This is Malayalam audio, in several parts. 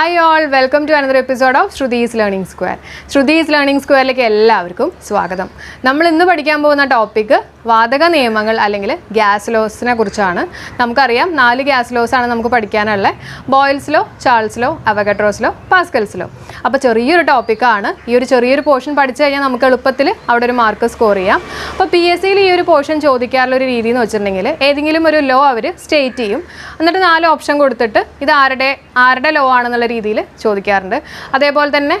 Hi all welcome to another episode of Shruthi's learning square Shruthi's learning സ്ക്വയറിലേക്ക് എല്ലാവർക്കും സ്വാഗതം. നമ്മൾ ഇന്ന് പഠിക്കാൻ പോകുന്ന ടോപ്പിക്ക് വാതക നിയമങ്ങൾ അല്ലെങ്കിൽ ഗ്യാസ് ലോസിനെ കുറിച്ചാണ്. നമുക്കറിയാം നാല് ഗ്യാസ് ലോസ് ആണ് നമുക്ക് പഠിക്കാനുള്ളത്. Boyle's law Charles law Avogadro's law Pascal's law അപ്പോൾ ചെറിയൊരു ടോപ്പിക്കാണ് ഈ ഒരു ചെറിയൊരു പോർഷൻ പഠിച്ചു കഴിഞ്ഞാൽ നമുക്ക് എളുപ്പത്തിൽ അവിടെ ഒരു മാർക്ക് സ്കോർ ചെയ്യാം. അപ്പോൾ പി എസ് സിയിൽ ഈ ഒരു പോർഷൻ ചോദിക്കാറുള്ള ഒരു രീതി എന്ന് വെച്ചിട്ടുണ്ടെങ്കിൽ ഏതെങ്കിലും ഒരു ലോ അവർ സ്റ്റേറ്റ് ചെയ്യും. എന്നിട്ട് നാല് ഓപ്ഷൻ കൊടുത്തിട്ട് ഇത് ആരുടെ ആരുടെ ലോ ആണെന്നുള്ള രീതിയിൽ ചോദിക്കാറുണ്ട്. അതേപോലെ തന്നെ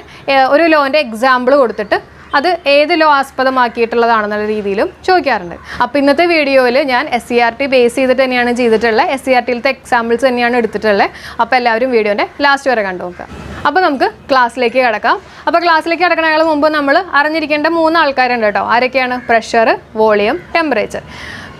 ഒരു ലോന്റെ എക്സാമ്പിൾ കൊടുത്തിട്ട് അത് ഏത് ലോ ആസ്പദമാക്കിയിട്ടുള്ളതാണെന്നുള്ള രീതിയിലും ചോദിക്കാറുണ്ട്. അപ്പോൾ ഇന്നത്തെ വീഡിയോയിൽ ഞാൻ S C R T base ചെയ്തിട്ട് തന്നെയാണ് ചെയ്തിട്ടുള്ളത്. എസ് സി ആർ ടിയിലത്തെ എക്സാമ്പിൾസ് തന്നെയാണ് എടുത്തിട്ടുള്ളത്. അപ്പോൾ എല്ലാവരും വീഡിയോന്റെ ലാസ്റ്റ് വരെ കണ്ടു നോക്കുക. അപ്പോൾ നമുക്ക് ക്ലാസ്സിലേക്ക് കിടക്കാം. അപ്പോൾ ക്ലാസ്സിലേക്ക് കിടക്കണതിന് മുമ്പ് നമ്മൾ അറിഞ്ഞിരിക്കേണ്ട മൂന്ന് ആൾക്കാരുണ്ട് കേട്ടോ. ആരൊക്കെയാണ്? പ്രഷർ വോളിയം ടെമ്പറേച്ചർ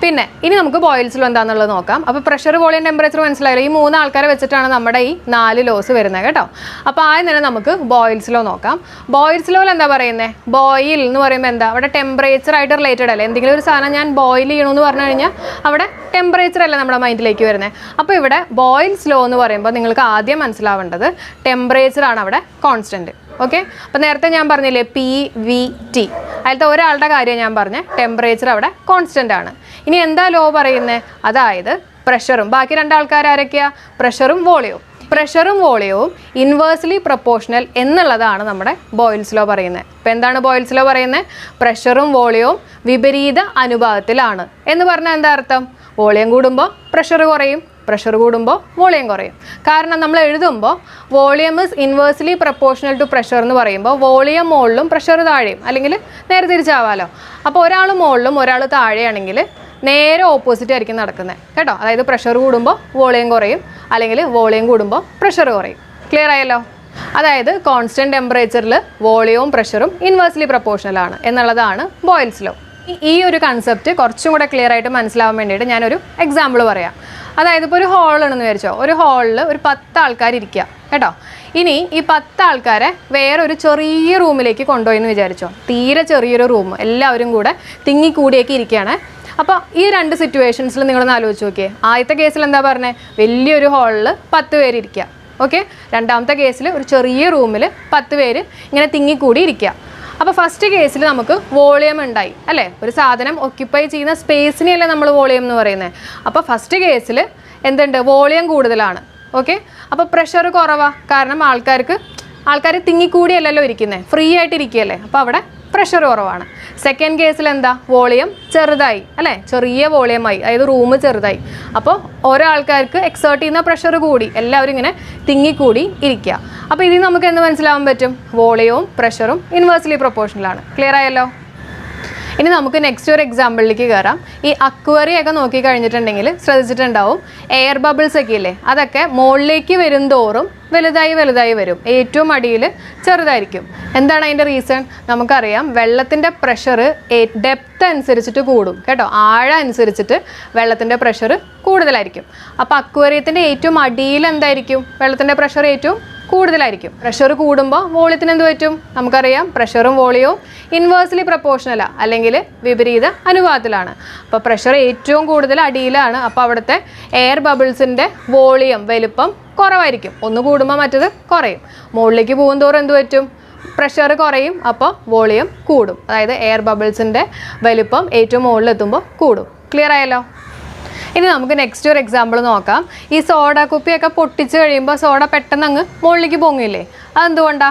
പിന്നെ ഇനി നമുക്ക് ബോയിൽസിൽ എന്താണെന്നുള്ളത് നോക്കാം. അപ്പോൾ പ്രഷർ വോളിയം ടെമ്പറേച്ചർ മനസ്സിലായല്ലോ? ഈ മൂന്ന് ആൾക്കാരെ വെച്ചിട്ടാണ് നമ്മുടെ ഈ നാല് ലോസ് വരുന്നത് കേട്ടോ. അപ്പോൾ ആദ്യം തന്നെ നമുക്ക് ബോയിൽസിലോ നോക്കാം. ബോയിൽസിലോയിൽ എന്താ പറയുന്നത് ബോയിൽ എന്ന് പറയുമ്പോൾ എന്താ? അവിടെ ടെമ്പറേച്ചർ ആയിട്ട് റിലേറ്റഡ് അല്ലേ? എന്തെങ്കിലും ഒരു സാധനം ഞാൻ ബോയിൽ ചെയ്യണമെന്ന് പറഞ്ഞു കഴിഞ്ഞാൽ അവിടെ ടെമ്പറേച്ചർ അല്ല നമ്മുടെ മൈൻഡിലേക്ക് വരുന്നത് അപ്പോൾ ഇവിടെ ബോയിൽസ് ലോ എന്ന് പറയുമ്പോൾ നിങ്ങൾക്ക് ആദ്യം മനസ്സിലാവേണ്ടത് ടെമ്പറേച്ചർ ആണ് അവിടെ കോൺസ്റ്റന്റ് ഓക്കെ? അപ്പോൾ നേരത്തെ ഞാൻ പറഞ്ഞില്ലേ പി വി ടി അതിലത്തെ ഒരാളുടെ കാര്യം ഞാൻ പറഞ്ഞ. ടെമ്പറേച്ചർ അവിടെ കോൺസ്റ്റന്റ് ആണ്. ഇനി എന്താ ലോ പറയുന്നത് അതായത് പ്രഷറും ബാക്കി രണ്ടാൾക്കാർ ആരൊക്കെയാണ് പ്രഷറും വോളിയവും പ്രഷറും വോളിയവും ഇൻവേഴ്സ്ലി പ്രൊപ്പോർഷണൽ എന്നുള്ളതാണ് നമ്മുടെ ബോയിൽസ് ലോ പറയുന്നത് ഇപ്പം എന്താണ് ബോയിൽസ് ലോ പറയുന്നത് പ്രഷറും വോളിയവും വിപരീത അനുപാതത്തിലാണ്. എന്ന് പറഞ്ഞാൽ എന്താ അർത്ഥം? വോളിയം കൂടുമ്പോൾ പ്രഷർ കുറയും. പ്രഷർ കൂടുമ്പോൾ വോളിയം കുറയും. കാരണം നമ്മൾ എഴുതുമ്പോൾ volume is inversely proportional to pressure എന്ന് പറയുമ്പോൾ വോളിയം മുകളിലും പ്രഷർ താഴെയും അല്ലെങ്കിൽ നേരെ തിരിച്ചാവാലോ. അപ്പോൾ ഒരാൾ മുകളിലും ഒരാൾ താഴെയാണെങ്കിൽ നേരെ ഓപ്പോസിറ്റ് ആയിരിക്കും നടക്കുന്നത് കേട്ടോ? അതായത് പ്രഷർ കൂടുമ്പോൾ വോളിയം കുറയും അല്ലെങ്കിൽ വോളിയം കൂടുമ്പോൾ പ്രഷർ കുറയും. ക്ലിയർ ആയല്ലോ? അതായത് കോൺസ്റ്റന്റ് ടെമ്പറേച്ചറിൽ വോളിയവും പ്രഷറും ഇൻവേഴ്സ്ലി പ്രപ്പോർഷണൽ ആണ്. എന്നുള്ളതാണ് ബോയിൽസ് ലോ. ഈ ഒരു കൺസെപ്റ്റ് കുറച്ചും കൂടെ ക്ലിയർ ആയിട്ട് മനസ്സിലാവാൻ വേണ്ടിയിട്ട് ഞാനൊരു എക്സാമ്പിൾ പറയാം. അതായത് ഇപ്പോൾ ഒരു ഹോളാണെന്ന് വിചാരിച്ചോ. ഒരു ഹാളിൽ ഒരു പത്ത് ആൾക്കാർ ഇരിക്കുക കേട്ടോ? ഇനി ഈ പത്ത് ആൾക്കാരെ വേറെ ഒരു ചെറിയ റൂമിലേക്ക് കൊണ്ടുപോയി എന്ന് വിചാരിച്ചോ. തീരെ ചെറിയൊരു റൂം എല്ലാവരും കൂടെ തിങ്ങിക്കൂടിയൊക്കെ ഇരിക്കുകയാണ് അപ്പോൾ ഈ രണ്ട് സിറ്റുവേഷൻസിൽ നിങ്ങളൊന്ന് ആലോചിച്ച് നോക്കിയേ. ആദ്യത്തെ കേസിൽ എന്താ പറഞ്ഞത് വലിയൊരു ഹാളിൽ പത്ത് പേര് ഇരിക്കുക ഓക്കെ രണ്ടാമത്തെ കേസിൽ ഒരു ചെറിയ റൂമിൽ പത്ത് പേര് ഇങ്ങനെ തിങ്ങിക്കൂടി ഇരിക്കുക അപ്പോൾ ഫസ്റ്റ് കേസിൽ നമുക്ക് വോളിയം ഉണ്ടായി അല്ലേ? ഒരു സാധനം ഒക്യുപ്പൈ ചെയ്യുന്ന സ്പേസിനെയല്ലേ നമ്മൾ വോളിയം എന്ന് പറയുന്നത് അപ്പോൾ ഫസ്റ്റ് കേസിൽ എന്തുണ്ട്? വോളിയം കൂടുതലാണ്. ഓക്കെ അപ്പോൾ പ്രഷർ കുറവാ. കാരണം ആൾക്കാർക്ക് ആൾക്കാർ തിങ്ങിക്കൂടിയല്ലല്ലോ ഇരിക്കുന്നത് ഫ്രീ ആയിട്ട് ഇരിക്കുകയല്ലേ അപ്പോൾ അവിടെ പ്രഷർ കുറവാണ്. സെക്കൻഡ് കേസിൽ എന്താ? വോളിയം ചെറുതായി അല്ലേ? ചെറിയ വോളിയമായി അതായത് റൂം ചെറുതായി. അപ്പോൾ ഓരോ ആൾക്കാർക്ക് എക്സേർട്ട് ചെയ്യുന്ന പ്രഷർ കൂടി എല്ലാവരും ഇങ്ങനെ തിങ്ങിക്കൂടി ഇരിക്കുക. അപ്പോൾ ഇതിൽ നമുക്ക് എന്ത് മനസ്സിലാവാൻ പറ്റും? വോളിയവും പ്രഷറും ഇൻവേഴ്സ്ലി പ്രൊപ്പോർഷനിലാണ് ക്ലിയർ ആയല്ലോ? ഇനി നമുക്ക് നെക്സ്റ്റ് ഒരു എക്സാമ്പിളിലേക്ക് കയറാം ഈ അക്വറി ഒക്കെ നോക്കി കഴിഞ്ഞിട്ടുണ്ടെങ്കിൽ ശ്രദ്ധിച്ചിട്ടുണ്ടാവും. എയർ ബബിൾസ് ഒക്കെ ഇല്ലേ? അതൊക്കെ മുകളിലേക്ക് വരും തോറും വലുതായി വലുതായി വരും. ഏറ്റവും അടിയിൽ ചെറുതായിരിക്കും. എന്താണ് അതിന്റെ റീസൺ നമുക്കറിയാം വെള്ളത്തിന്റെ പ്രഷർ ഡെപ്ത് അനുസരിച്ചിട്ട് കൂടും. കേട്ടോ? ആഴം അനുസരിച്ചിട്ട് വെള്ളത്തിന്റെ പ്രഷർ കൂടുതലായിരിക്കും. അപ്പോൾ അക്വേറിയത്തിന്റെ ഏറ്റവും അടിയിൽ എന്തായിരിക്കും? വെള്ളത്തിന്റെ പ്രഷർ ഏറ്റവും കൂടുതലായിരിക്കും. പ്രഷർ കൂടുമ്പോൾ വോളിയത്തിന് എന്ത് പറ്റും? നമുക്കറിയാം പ്രഷറും വോളിയവും ഇൻവേഴ്സ്ലി പ്രപ്പോർഷനല അല്ലെങ്കിൽ വിപരീത അനുപാതത്തിലാണ്. അപ്പോൾ പ്രഷർ ഏറ്റവും കൂടുതൽ അടിയിലാണ്. അപ്പോൾ അവിടുത്തെ എയർ ബബിൾസിന്റെ വോളിയം വലുപ്പം കുറവായിരിക്കും. ഒന്ന് കൂടുമ്പോൾ മറ്റത് കുറയും. മുകളിലേക്ക് പോകുന്തോറും എന്ത് പറ്റും? പ്രഷർ കുറയും. അപ്പോൾ വോളിയം കൂടും. അതായത് എയർ ബബിൾസിന്റെ വലുപ്പം ഏറ്റവും മുകളിലെത്തുമ്പോൾ കൂടും. ക്ലിയർ ആയല്ലോ? ഇനി നമുക്ക് നെക്സ്റ്റ് ഒരു എക്സാമ്പിൾ നോക്കാം. ഈ സോഡ കുപ്പിയൊക്കെ പൊട്ടിച്ച് കഴിയുമ്പോൾ സോഡ പെട്ടെന്ന് അങ്ങ് മുകളിലേക്ക് പൊങ്ങില്ലേ അതെന്തുകൊണ്ടാ?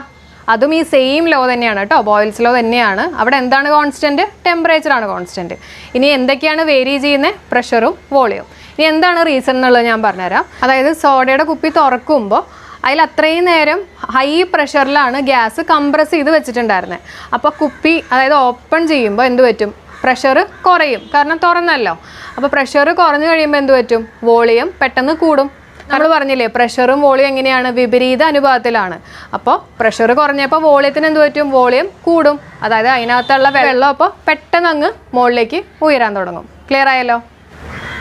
അതും ഈ സെയിം ലോ തന്നെയാണ് കേട്ടോ ബോയിൽസ് ലോ തന്നെയാണ്. അവിടെ എന്താണ് കോൺസ്റ്റന്റ് ടെമ്പറേച്ചറാണ് കോൺസ്റ്റന്റ് ഇനി എന്തൊക്കെയാണ് വേരി ചെയ്യുന്നത് പ്രഷറും വോളിയവും ഇനി എന്താണ് റീസൺ എന്നുള്ളത് ഞാൻ പറഞ്ഞുതരാം. അതായത് സോഡയുടെ കുപ്പി തുറക്കുമ്പോൾ അതിൽ അത്രയും നേരം ഹൈ പ്രഷറിലാണ് ഗ്യാസ് കംപ്രസ് ചെയ്ത് വെച്ചിട്ടുണ്ടായിരുന്നത് അപ്പോൾ കുപ്പി അതായത് ഓപ്പൺ ചെയ്യുമ്പോൾ എന്ത് പറ്റും? പ്രഷർ കുറയും. കാരണം തുറന്നല്ലോ. അപ്പോൾ പ്രഷർ കുറഞ്ഞു കഴിയുമ്പോൾ എന്ത് പറ്റും? വോളിയം പെട്ടെന്ന് കൂടും. നമ്മൾ പറഞ്ഞില്ലേ പ്രഷറും വോളിയം എങ്ങനെയാണ്? വിപരീത അനുപാതത്തിലാണ്. അപ്പോൾ പ്രഷർ കുറഞ്ഞപ്പോൾ വോളിയത്തിന് എന്ത് പറ്റും? വോളിയം കൂടും. അതായത് അതിനകത്തുള്ള വെള്ളം അപ്പോൾ പെട്ടെന്ന് അങ്ങ് മുകളിലേക്ക് ഉയരാൻ തുടങ്ങും. ക്ലിയർ ആയല്ലോ?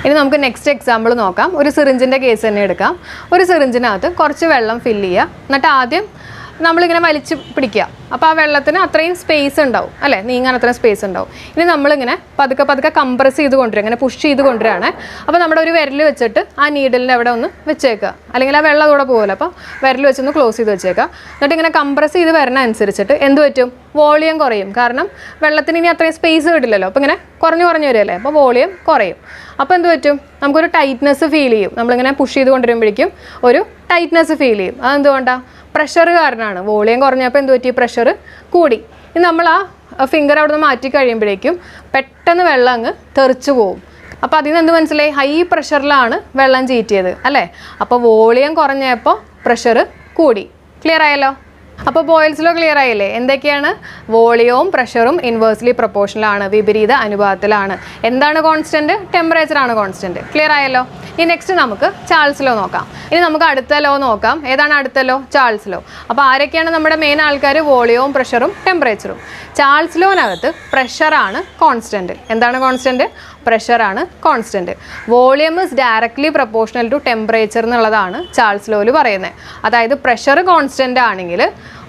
ഇനി നമുക്ക് നെക്സ്റ്റ് എക്സാമ്പിൾ നോക്കാം. ഒരു സിറിഞ്ചിന്റെ കേസ് തന്നെ എടുക്കാം. ഒരു സിറിഞ്ചിനകത്ത് കുറച്ച് വെള്ളം ഫില്ല് ചെയ്യുക. എന്നിട്ട് ആദ്യം നമ്മളിങ്ങനെ വലിച്ചു പിടിക്കുക. അപ്പോൾ ആ വെള്ളത്തിന് അത്രയും സ്പേസ് ഉണ്ടാവും. അല്ലേ? നീങ്ങാൻ അത്രയും സ്പേസ് ഉണ്ടാവും. ഇനി നമ്മളിങ്ങനെ പതുക്കെ പതുക്കെ കംപ്രസ് ചെയ്ത് കൊണ്ടുവരിക ഇങ്ങനെ പുഷ് ചെയ്ത് കൊണ്ടുവരികയാണ്. അപ്പോൾ നമ്മുടെ ഒരു വിരൽ വെച്ചിട്ട് ആ നീഡിലിന്റെ അവിടെ ഒന്ന് വെച്ചേക്കുക. അല്ലെങ്കിൽ ആ വെള്ളം കൂടെ പോകുമല്ലോ അപ്പോൾ വിരൽ വെച്ചൊന്ന് ക്ലോസ് ചെയ്ത് വെച്ചേക്കുക. എന്നിട്ട് ഇങ്ങനെ കംപ്രസ് ചെയ്ത് വരണ അനുസരിച്ചിട്ട് എന്ത് പറ്റും? വോളിയം കുറയും. കാരണം വെള്ളത്തിന് ഇനി അത്രയും സ്പേസ് കിട്ടില്ലല്ലോ. അപ്പോൾ ഇങ്ങനെ കുറഞ്ഞു കുറഞ്ഞു വരുമല്ലേ അപ്പോൾ വോളിയം കുറയും. അപ്പോൾ എന്ത് പറ്റും? നമുക്കൊരു ടൈറ്റ്നെസ് ഫീൽ ചെയ്യും. നമ്മളിങ്ങനെ പുഷ് ചെയ്ത് കൊണ്ടുവരുമ്പോഴേക്കും ഒരു ടൈറ്റ്നെസ് ഫീൽ ചെയ്യും. അതെന്തുകൊണ്ടാണ് പ്രഷർ കാരണമാണ് വോളിയം കുറഞ്ഞപ്പോൾ എന്ത് പറ്റി? പ്രഷർ കൂടി. ഇനി നമ്മൾ ആ ഫിംഗർ അവിടെ നിന്ന് മാറ്റി കഴിയുമ്പോഴേക്കും പെട്ടെന്ന് വെള്ളം അങ്ങ് തെറിച്ചു പോകും അപ്പോൾ അതിൽ നിന്ന് എന്ത് മനസ്സിലായി? ഹൈ പ്രഷറിലാണ് വെള്ളം ചീറ്റിയത്. അല്ലേ? അപ്പോൾ വോളിയം കുറഞ്ഞപ്പോൾ പ്രഷർ കൂടി. ക്ലിയർ ആയല്ലോ? അപ്പോൾ ബോയിൽസിലോ ക്ലിയർ ആയില്ലേ? എന്തൊക്കെയാണ്? വോളിയവും പ്രഷറും ഇൻവേഴ്സ്ലി പ്രൊപ്പോർഷനിലാണ് വിപരീത അനുപാതത്തിലാണ്. എന്താണ് കോൺസ്റ്റന്റ് ടെമ്പറേച്ചർ ആണ് കോൺസ്റ്റന്റ് ക്ലിയർ ആയല്ലോ? ഇനി നെക്സ്റ്റ് നമുക്ക് ചാൾസ് ലോ നോക്കാം. ഇനി നമുക്ക് അടുത്ത ലോ നോക്കാം. ഏതാണ് അടുത്ത ലോ ചാൾസ് ലോ അപ്പോൾ ആരൊക്കെയാണ് നമ്മുടെ മെയിൻ ആൾക്കാർ വോളിയവും പ്രഷറും ടെമ്പറേച്ചറും ചാൾസ് ലോനകത്ത് പ്രഷറാണ് കോൺസ്റ്റന്റ് എന്താണ് constant പ്രഷറാണ് constant volume is directly proportional to temperature എന്നുള്ളതാണ് ചാൾസ് ലോയിൽ പറയുന്നത്. അതായത് പ്രഷർ കോൺസ്റ്റന്റ് ആണെങ്കിൽ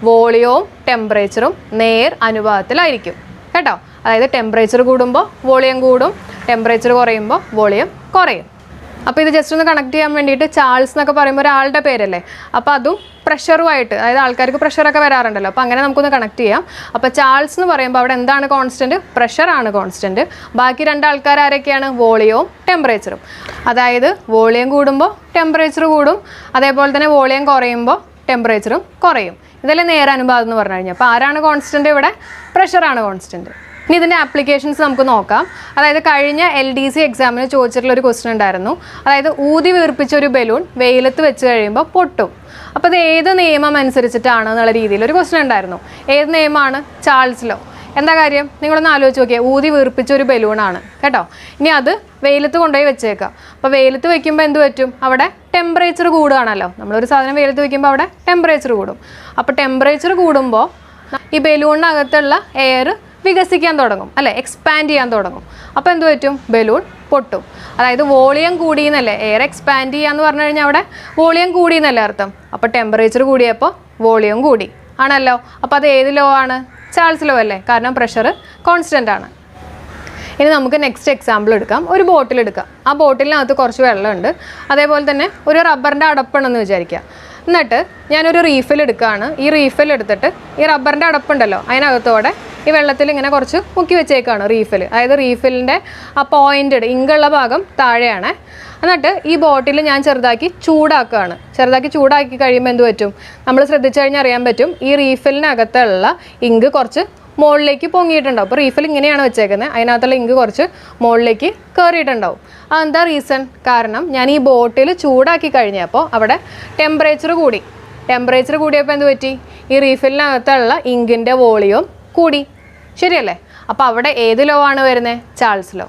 വോളിയവും ടെമ്പറേച്ചറും നേർ അനുപാതത്തിലായിരിക്കും. കേട്ടോ? അതായത് ടെമ്പറേച്ചർ കൂടുമ്പോൾ വോളിയം കൂടും ടെമ്പറേച്ചർ കുറയുമ്പോൾ വോളിയം കുറയും. അപ്പോൾ ഇത് ജസ്റ്റ് ഒന്ന് കണക്ട് ചെയ്യാൻ വേണ്ടിയിട്ട് ചാൾസ് എന്നൊക്കെ പറയുമ്പോൾ ഒരാളുടെ പേരല്ലേ? അപ്പോൾ അതും പ്രഷറുമായിട്ട് അതായത് ആൾക്കാർക്ക് പ്രഷറൊക്കെ വരാറുണ്ടല്ലോ. അപ്പോൾ അങ്ങനെ നമുക്കൊന്ന് കണക്ട് ചെയ്യാം. അപ്പോൾ ചാൾസ് എന്ന് പറയുമ്പോൾ അവിടെ എന്താണ് കോൺസ്റ്റന്റ് പ്രഷറാണ് കോൺസ്റ്റന്റ് ബാക്കി രണ്ട് ആൾക്കാർ ആരൊക്കെയാണ്? വോളിയവും ടെമ്പറേച്ചറും അതായത് വോളിയം കൂടുമ്പോൾ ടെമ്പറേച്ചർ കൂടും അതേപോലെ തന്നെ വോളിയം കുറയുമ്പോൾ ടെമ്പറേച്ചറും കുറയും. ഇതല്ലേ നേരെ അനുപാതം എന്ന് പറഞ്ഞു കഴിഞ്ഞാൽ അപ്പോൾ ആരാണ് കോൺസ്റ്റന്റ് ഇവിടെ പ്രഷറാണ് കോൺസ്റ്റന്റ് ഇനി ഇതിന്റെ ആപ്ലിക്കേഷൻസ് നമുക്ക് നോക്കാം. അതായത് കഴിഞ്ഞ എൽ ഡി സി എക്സാമിന് ചോദിച്ചിട്ടുള്ള ഒരു ക്വസ്റ്റൻ ഉണ്ടായിരുന്നു. അതായത് ഊതി വീർപ്പിച്ച ഒരു ബലൂൺ വെയിലത്ത് വെച്ച് കഴിയുമ്പോൾ പൊട്ടും. അപ്പോൾ ഇത് ഏത് നിയമം അനുസരിച്ചിട്ടാണ് എന്നുള്ള രീതിയിൽ ഒരു ക്വസ്റ്റൻ ഉണ്ടായിരുന്നു. ഏത് നിയമമാണ്? ചാൾസ് ലോ എന്താ കാര്യം? നിങ്ങളൊന്ന് ആലോചിച്ച് നോക്കിയാൽ ഊതി വീർപ്പിച്ച ഒരു ബലൂണാണ് കേട്ടോ? ഇനി അത് വെയിലത്ത് കൊണ്ടുപോയി വെച്ചേക്കാം. അപ്പോൾ വെയിലത്ത് വെക്കുമ്പോൾ എന്ത് പറ്റും? അവിടെ ടെമ്പറേച്ചർ കൂടുകയാണല്ലോ. നമ്മളൊരു സാധനം വെയിലത്ത് വെക്കുമ്പോൾ അവിടെ ടെമ്പറേച്ചർ കൂടും. അപ്പോൾ ടെമ്പറേച്ചർ കൂടുമ്പോൾ ഈ ബലൂണിനകത്തുള്ള എയർ വികസിക്കാൻ തുടങ്ങും. അല്ലേ? എക്സ്പാൻഡ് ചെയ്യാൻ തുടങ്ങും. അപ്പോൾ എന്ത് പറ്റും? ബലൂൺ പൊട്ടും. അതായത് വോളിയം കൂടി എന്നല്ലേ? എയർ എക്സ്പാൻഡ് ചെയ്യാന്ന് പറഞ്ഞു കഴിഞ്ഞാൽ അവിടെ വോളിയം കൂടി എന്നല്ലേ അർത്ഥം? അപ്പോൾ ടെമ്പറേച്ചർ കൂടിയപ്പോൾ വോളിയം കൂടി. ആണല്ലോ? അപ്പോൾ അത് ഏത് ലോ ആണ്? ചാൾസ് ലോ അല്ലേ കാരണം പ്രഷർ കോൺസ്റ്റന്റ് ആണ്. ഇനി നമുക്ക് നെക്സ്റ്റ് എക്സാമ്പിൾ എടുക്കാം. ഒരു ബോട്ടിൽ എടുക്കാം. ആ ബോട്ടിലിനകത്ത് കുറച്ച് വെള്ളമുണ്ട്. അതേപോലെ തന്നെ ഒരു റബ്ബറിന്റെ അടപ്പുണ്ടെന്ന് വിചാരിക്കുക. എന്നിട്ട് ഞാനൊരു റീഫിൽ എടുക്കുകയാണ്. ഈ റീഫിൽ എടുത്തിട്ട് ഈ റബ്ബറിന്റെ അടപ്പുണ്ടല്ലോ അതിനകത്തോടെ ഈ വെള്ളത്തിൽ ഇങ്ങനെ കുറച്ച് മുക്കി വെച്ചേക്കാണ് റീഫിൽ അതായത് റീഫിലിന്റെ ആ പോയിന്റഡ് ഇങ്കുള്ള ഭാഗം താഴെയാണ്. എന്നിട്ട് ഈ ബോട്ടിൽ ഞാൻ ചെറുതാക്കി ചൂടാക്കുകയാണ് ചെറുതാക്കി ചൂടാക്കി കഴിയുമ്പോൾ എന്ത് പറ്റും? നമ്മൾ ശ്രദ്ധിച്ചു കഴിഞ്ഞാൽ അറിയാൻ പറ്റും ഈ റീഫിലിനകത്തുള്ള ഇങ്ക് കുറച്ച് മുകളിലേക്ക് പൊങ്ങിയിട്ടുണ്ടാവും. അപ്പോൾ റീഫിൽ ഇങ്ങനെയാണ് വെച്ചേക്കുന്നത്. അതിനകത്തുള്ള ഇങ്ക് കുറച്ച് മുകളിലേക്ക് കയറിയിട്ടുണ്ടാവും അതെന്താ റീസൺ കാരണം ഞാൻ ഈ ബോട്ടിൽ ചൂടാക്കി കഴിഞ്ഞപ്പോൾ അവിടെ ടെമ്പറേച്ചർ കൂടി. ടെമ്പറേച്ചർ കൂടിയപ്പോൾ എന്ത് പറ്റി? ഈ റീഫിലിനകത്തുള്ള ഇങ്കിന്റെ വോളിയം കൂടി. ശരിയല്ലേ? അപ്പോൾ അവിടെ ഏത് ലോ ആണ് വരുന്നത് ചാൾസ് ലോ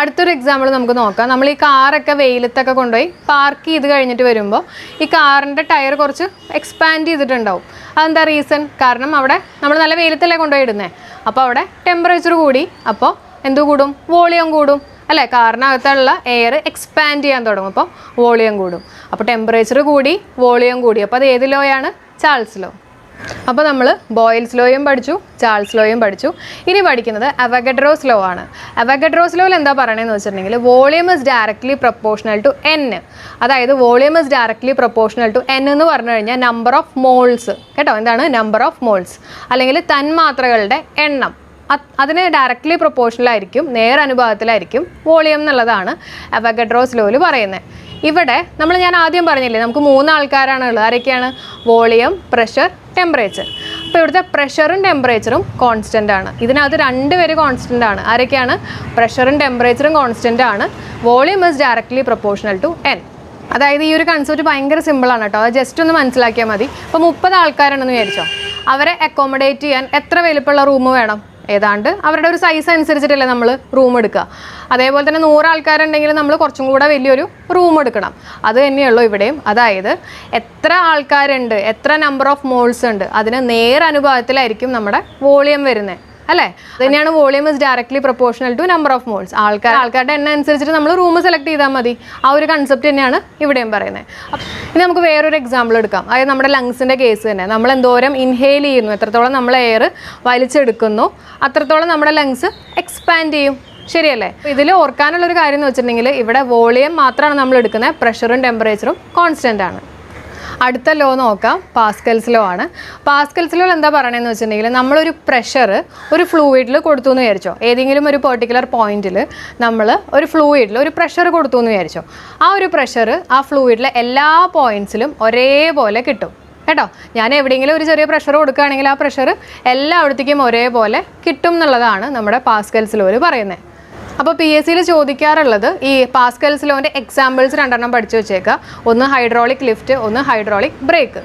അടുത്തൊരു എക്സാമ്പിൾ നമുക്ക് നോക്കാം. നമ്മൾ ഈ കാറൊക്കെ വെയിലത്തൊക്കെ കൊണ്ടുപോയി പാർക്ക് ചെയ്ത് കഴിഞ്ഞിട്ട് വരുമ്പോൾ ഈ കാറിന്റെ ടയർ കുറച്ച് എക്സ്പാൻഡ് ചെയ്തിട്ടുണ്ടാവും. അതെന്താ റീസൺ കാരണം അവിടെ നമ്മൾ നല്ല വെയിലത്തല്ലേ കൊണ്ടുപോയി ഇടുന്നത് അപ്പോൾ അവിടെ ടെമ്പറേച്ചർ കൂടി. അപ്പോൾ എന്ത് കൂടും? വോളിയം കൂടും. അല്ലേ? കാറിനകത്തുള്ള എയർ എക്സ്പാൻഡ് ചെയ്യാൻ തുടങ്ങും. അപ്പോൾ വോളിയം കൂടും. അപ്പോൾ ടെമ്പറേച്ചർ കൂടി വോളിയം കൂടി. അപ്പോൾ അത് ഏത് ലോയാണ് ചാൾസ് ലോ അപ്പോൾ നമ്മൾ ബോയിൽസ് ലോയും പഠിച്ചു ചാൾസ് ലോയും പഠിച്ചു. ഇനി പഠിക്കുന്നത് അവഗഡ്രോസ് ലോ ആണ്. അവഗഡ്രോസ് ലോയിൽ എന്താ പറയണതെന്ന് വെച്ചിട്ടുണ്ടെങ്കിൽ volume is directly proportional to n അതായത് volume is directly proportional to n എന്ന് പറഞ്ഞു കഴിഞ്ഞാൽ നമ്പർ ഓഫ് മോൾസ് കേട്ടോ? എന്താണ്? നമ്പർ ഓഫ് മോൾസ് അല്ലെങ്കിൽ തന്മാത്രകളുടെ എണ്ണം. അത് അതിന് ഡയറക്ട്ലി പ്രൊപ്പോർഷണലായിരിക്കും നേർ അനുപാതത്തിലായിരിക്കും വോളിയം എന്നുള്ളതാണ് അവഗഡ്രോസ് ലോയിൽ പറയുന്നത്. ഇവിടെ നമ്മൾ ഞാൻ ആദ്യം പറഞ്ഞില്ലേ നമുക്ക് മൂന്ന് ആൾക്കാരാണ് ഉള്ളത്. ആരൊക്കെയാണ്? വോളിയം പ്രഷർ ടെമ്പറേച്ചർ അപ്പോൾ ഇവിടുത്തെ പ്രഷറും ടെമ്പറേച്ചറും കോൺസ്റ്റന്റ് ആണ്. ഇതിനകത്ത് രണ്ട് പേര് കോൺസ്റ്റന്റ് ആണ്. ആരൊക്കെയാണ്? പ്രഷറും ടെമ്പറേച്ചറും കോൺസ്റ്റന്റ് ആണ്. Volume is directly proportional to n അതായത് ഈ ഒരു കൺസെപ്റ്റ് ഭയങ്കര സിമ്പിളാണ് കേട്ടോ. അത് ജസ്റ്റ് ഒന്ന് മനസ്സിലാക്കിയാൽ മതി. ഇപ്പോൾ മുപ്പത് ആൾക്കാരുണ്ടെന്ന് വിചാരിച്ചോ? അവരെ അക്കോമഡേറ്റ് ചെയ്യാൻ എത്ര വലിപ്പമുള്ള റൂം വേണം? ഏതാണ്ട് അവരുടെ ഒരു സൈസ് അനുസരിച്ചിട്ടല്ലേ നമ്മൾ റൂം എടുക്കുക. അതേപോലെ തന്നെ നൂറ് ആൾക്കാരുണ്ടെങ്കിൽ നമ്മൾ കുറച്ചും കൂടെ വലിയൊരു റൂം എടുക്കണം. അത് തന്നെയുള്ളൂ ഇവിടെയും. അതായത് എത്ര ആൾക്കാരുണ്ട് എത്ര നമ്പർ ഓഫ് മോൾസ് ഉണ്ട് അതിന് നേർ അനുപാതത്തിലായിരിക്കും നമ്മുടെ വോളിയം വരുന്നത്. അല്ലേ? തന്നെയാണ് volume is directly proportional to number of moles ആൾക്കാർ ആൾക്കാരുടെ എണ്ണം അനുസരിച്ചിട്ട് നമ്മൾ റൂം സെലക്ട് ചെയ്താൽ മതി. ആ ഒരു കൺസെപ്റ്റ് തന്നെയാണ് ഇവിടെയും പറയുന്നത്. ഇനി നമുക്ക് വേറൊരു എക്സാമ്പിൾ എടുക്കാം. അതായത് നമ്മുടെ ലങ്സിന്റെ കേസ് തന്നെ. നമ്മൾ എന്തോരം ഇൻഹെയിൽ ചെയ്യുന്നു എത്രത്തോളം നമ്മൾ എയർ വലിച്ചെടുക്കുന്നു അത്രത്തോളം നമ്മുടെ ലങ്സ് എക്സ്പാൻഡ് ചെയ്യും. ശരിയല്ലേ? ഇതിൽ ഓർക്കാനുള്ളൊരു കാര്യം എന്ന് വെച്ചിട്ടുണ്ടെങ്കിൽ ഇവിടെ വോളിയം മാത്രമാണ് നമ്മൾ എടുക്കുന്നത്. പ്രഷറും ടെമ്പറേച്ചറും കോൺസ്റ്റന്റ് ആണ്. അടുത്ത ലോ നോക്കാം. പാസ്കൽസ് ലോ ആണ്. പാസ്കൽസ് ലോ എന്താ പറയണതെന്ന് വെച്ചിട്ടുണ്ടെങ്കിൽ നമ്മളൊരു പ്രഷർ ഒരു ഫ്ലൂയിഡിൽ കൊടുത്തു എന്ന് വിചാരിച്ചോ. ഏതെങ്കിലും ഒരു പെർട്ടിക്കുലർ പോയിന്റിൽ നമ്മൾ ഒരു ഫ്ലൂയിഡിൽ ഒരു പ്രഷർ കൊടുത്തു എന്ന് വിചാരിച്ചോ. ആ ഒരു പ്രഷർ ആ ഫ്ലൂയിഡിലെ എല്ലാ പോയിന്റ്സിലും ഒരേപോലെ കിട്ടും. കേട്ടോ? ഞാൻ എവിടെയെങ്കിലും ഒരു ചെറിയ പ്രഷർ കൊടുക്കുകയാണെങ്കിൽ ആ പ്രഷർ എല്ലായിടത്തേക്കും ഒരേപോലെ കിട്ടും എന്നുള്ളതാണ് നമ്മുടെ പാസ്കൽസ് ലോയിൽ പറയുന്നത്. അപ്പോൾ പി എസ് സിയിൽ ചോദിക്കാറുള്ളത് ഈ പാസ്കൽസ് ലോന്റെ എക്സാമ്പിൾസ് രണ്ടെണ്ണം പഠിച്ചു വെച്ചേക്കുക ഒന്ന് ഹൈഡ്രോളിക് ലിഫ്റ്റ് ഒന്ന് ഹൈഡ്രോളിക് ബ്രേക്ക്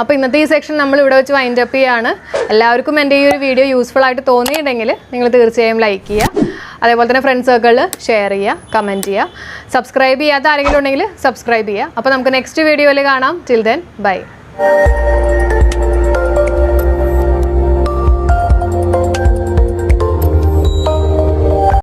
അപ്പോൾ ഇന്നത്തെ ഈ സെക്ഷൻ നമ്മൾ ഇവിടെ വെച്ച് വൈൻഡ് അപ്പ് ചെയ്യാണ്. എല്ലാവർക്കും എന്റെ ഈ ഒരു വീഡിയോ യൂസ്ഫുൾ ആയിട്ട് തോന്നിയിട്ടുണ്ടെങ്കിൽ നിങ്ങൾ തീർച്ചയായും ലൈക്ക് ചെയ്യുക. അതേപോലെ തന്നെ ഫ്രണ്ട്സ് സർക്കിളിൽ ഷെയർ ചെയ്യുക കമന്റ് ചെയ്യുക. സബ്സ്ക്രൈബ് ചെയ്യാത്ത ആരെങ്കിലും ഉണ്ടെങ്കിൽ സബ്സ്ക്രൈബ് ചെയ്യുക. അപ്പോൾ നമുക്ക് നെക്സ്റ്റ് വീഡിയോയിൽ കാണാം. Till then bye